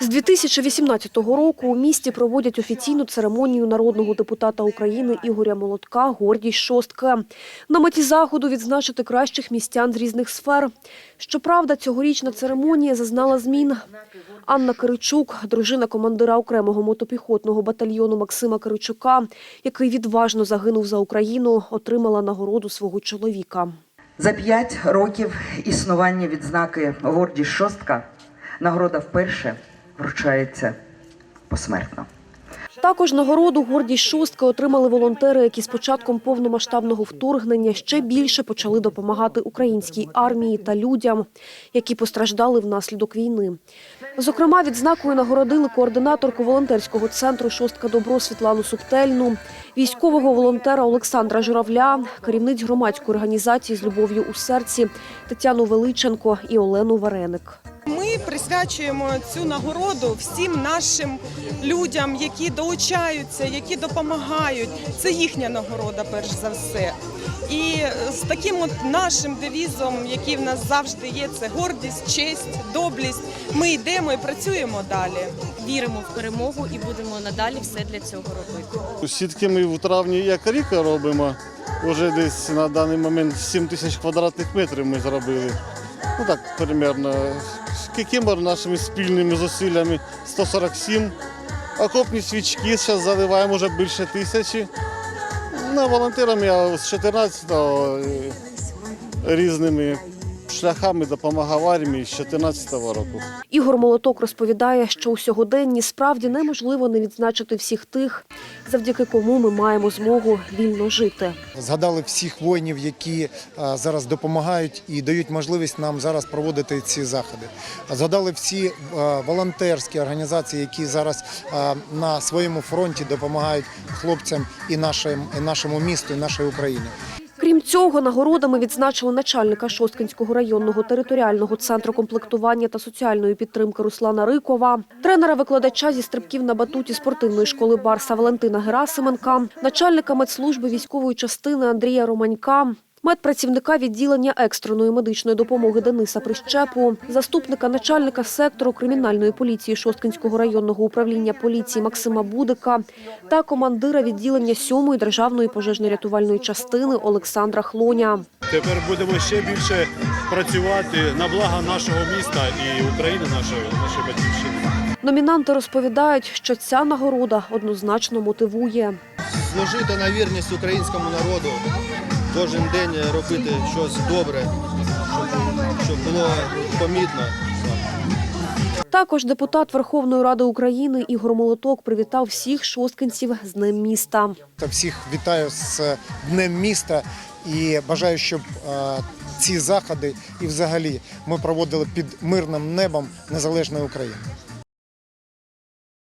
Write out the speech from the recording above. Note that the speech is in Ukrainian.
З 2018 року у місті проводять офіційну церемонію народного депутата України Ігоря Молотка «Гордість шостка». На меті заходу відзначити кращих містян з різних сфер. Щоправда, цьогорічна церемонія зазнала змін. Анна Киричук, дружина командира окремого мотопіхотного батальйону Максима Киричука, який відважно загинув за Україну, отримала нагороду свого чоловіка. За п'ять років існування відзнаки гордість шостка нагорода вперше вручається посмертно. Також нагороду «Гордість шостка» отримали волонтери, які з початком повномасштабного вторгнення ще більше почали допомагати українській армії та людям, які постраждали внаслідок війни. Зокрема, відзнакою нагородили координаторку волонтерського центру «Шостка Добро» Світлану Субтельну, військового волонтера Олександра Журавля, керівниць громадської організації «З любов'ю у серці» Тетяну Величенко і Олену Вареник. Ми присвячуємо цю нагороду всім нашим людям, які долучаються, які допомагають. Це їхня нагорода, перш за все. І з таким от нашим девізом, який в нас завжди є, це гордість, честь, доблість. Ми йдемо і працюємо далі. віримо в перемогу і будемо надалі все для цього робити. Сітки ми в травні як ріка робимо. Уже десь на даний момент 7 тисяч квадратних метрів ми зробили. Ну так, примерно. З Кикимор нашими спільними зусиллями 147. Окопні свічки зараз заливаємо вже більше тисячі. На волонтерам я з 14-го е, різними шляхами допомагав армії з 14-го року. Ігор Молоток розповідає, що у сьогоденні справді неможливо не відзначити всіх тих, завдяки кому ми маємо змогу вільно жити. Згадали всіх воїнів, які е, зараз допомагають і дають можливість нам зараз проводити ці заходи. Згадали всі е, волонтерські організації, які зараз е, на своєму фронті допомагають хлопцям і нашим, і нашому місту, і нашій Україні. Цього, нагородами відзначили начальника Шосткинського районного територіального центру комплектування та соціальної підтримки Руслана Рикова, тренера-викладача зі стрибків на батуті спортивної школи Барса Валентина Герасименка, начальника медслужби військової частини Андрія Романька, медпрацівника відділення екстреної медичної допомоги Дениса Прищепу, заступника начальника сектору кримінальної поліції Шосткинського районного управління поліції Максима Будика та командира відділення 7-ї державної пожежно-рятувальної частини Олександра Хлоня. Тепер будемо ще більше працювати на благо нашого міста і України, нашої, нашої батьківщини. Номінанти розповідають, що ця нагорода однозначно мотивує. служити на вірність українському народу, кожен день робити щось добре, щоб, щоб було помітно. Також депутат Верховної Ради України Ігор Молоток привітав всіх шосткинців з Днем міста. Та всіх вітаю з Днем міста і бажаю, щоб е, ці заходи і взагалі ми проводили під мирним небом незалежної України.